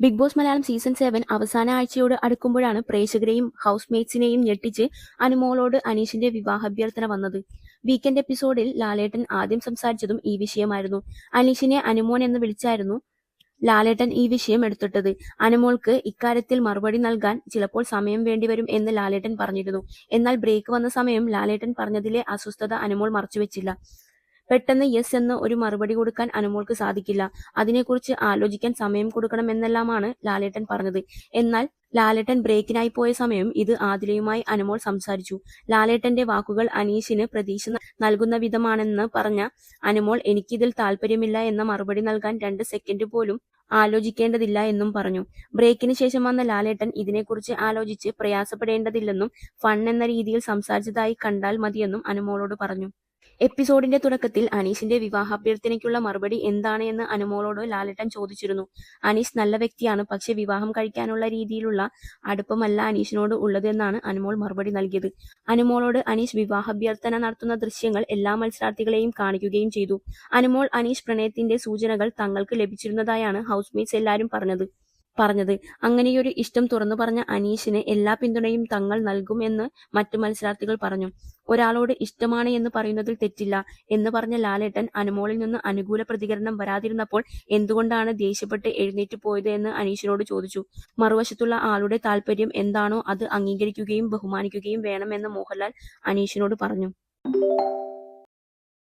Bigg Boss Malayalam season seven അവസാന ആഴ്ചയോട് അടുക്കുമ്പോഴാണ് പ്രേക്ഷകരെയും house മേറ്റ്സിനെയും ഞെട്ടിച്ച് അനുമോളോട് അനീഷിന്റെ വിവാഹാഭ്യർത്ഥന വന്നത്. വീക്കെൻഡ് എപ്പിസോഡിൽ ലാലേട്ടൻ ആദ്യം സംസാരിച്ചതും ഈ വിഷയമായിരുന്നു. അനീഷിനെ അനുമോൻ എന്ന് വിളിച്ചായിരുന്നു ലാലേട്ടൻ ഈ വിഷയം എടുത്തിട്ടത്. അനുമോൾക്ക് ഇക്കാര്യത്തിൽ മറുപടി നൽകാൻ ചിലപ്പോൾ സമയം വേണ്ടിവരും എന്ന് ലാലേട്ടൻ പറഞ്ഞിരുന്നു. എന്നാൽ ബ്രേക്ക് വന്ന സമയം ലാലേട്ടൻ പറഞ്ഞതിലെ അസ്വസ്ഥത അനുമോൾ മറച്ചുവെച്ചില്ല. പെട്ടെന്ന് യെസ് എന്ന് ഒരു മറുപടി കൊടുക്കാൻ അനുമോൾക്ക് സാധിക്കില്ല. അതിനെക്കുറിച്ച് ആലോചിക്കാൻ സമയം കൊടുക്കണം കൊടുക്കണമെന്നെല്ലാമാണ് ലാലേട്ടൻ പറഞ്ഞത്. എന്നാൽ ലാലേട്ടൻ ബ്രേക്കിനായി പോയ സമയം ഇത് ആതിലയുമായി അനുമോൾ സംസാരിച്ചു. ലാലേട്ടന്റെ വാക്കുകൾ അനീഷിന് പ്രതീക്ഷ നൽകുന്ന വിധമാണെന്ന് പറഞ്ഞ അനുമോൾ എനിക്കിതിൽ താല്പര്യമില്ല എന്ന മറുപടി നൽകാൻ രണ്ട് സെക്കൻഡ് പോലും ആലോചിക്കേണ്ടതില്ല എന്നും പറഞ്ഞു. ബ്രേക്കിന് ശേഷം വന്ന ലാലേട്ടൻ ഇതിനെക്കുറിച്ച് ആലോചിച്ച് പ്രയാസപ്പെടേണ്ടതില്ലെന്നും ഫൺ എന്ന രീതിയിൽ സംസാരിച്ചതായി കണ്ടാൽ മതിയെന്നും അനുമോളോട് പറഞ്ഞു. എപ്പിസോഡിന്റെ തുടക്കത്തിൽ അനീഷിന്റെ വിവാഹാഭ്യർത്ഥനയ്ക്കുള്ള മറുപടി എന്താണ് എന്ന് അനുമോളോട് ലാലേട്ടൻ ചോദിച്ചിരുന്നു. അനീഷ് നല്ല വ്യക്തിയാണ് പക്ഷെ വിവാഹം കഴിക്കാനുള്ള രീതിയിലുള്ള അടുപ്പമല്ല അനീഷിനോട് ഉള്ളതെന്നാണ് അനുമോൾ മറുപടി നൽകിയത്. അനുമോളോട് അനീഷ് വിവാഹാഭ്യർത്ഥന നടത്തുന്ന ദൃശ്യങ്ങൾ എല്ലാ മത്സരാർത്ഥികളെയും കാണിക്കുകയും ചെയ്തു. അനുമോൾ അനീഷ് പ്രണയത്തിന്റെ സൂചനകൾ തങ്ങൾക്ക് ലഭിച്ചിരുന്നതായാണ് ഹൗസ്മേറ്റ്സ് എല്ലാവരും പറഞ്ഞത്. പറഞ്ഞത്. അങ്ങനെയൊരു ഇഷ്ടം തുറന്നു പറഞ്ഞ അനീഷിന് എല്ലാ പിന്തുണയും തങ്ങൾ നൽകുമെന്ന് മറ്റു മത്സരാർത്ഥികൾ പറഞ്ഞു. ഒരാളോട് ഇഷ്ടമാണ് എന്ന് പറയുന്നതിൽ തെറ്റില്ല എന്ന് പറഞ്ഞ ലാലേട്ടൻ അനുമോളിൽ നിന്ന് അനുകൂല പ്രതികരണം വരാതിരുന്നപ്പോൾ എന്തുകൊണ്ടാണ് ദേഷ്യപ്പെട്ട് എഴുന്നേറ്റ് പോയത് എന്ന് അനീഷിനോട് ചോദിച്ചു. മറുവശത്തുള്ള ആളുടെ താല്പര്യം എന്താണോ അത് അംഗീകരിക്കുകയും ബഹുമാനിക്കുകയും വേണമെന്ന് മോഹൻലാൽ അനീഷിനോട് പറഞ്ഞു.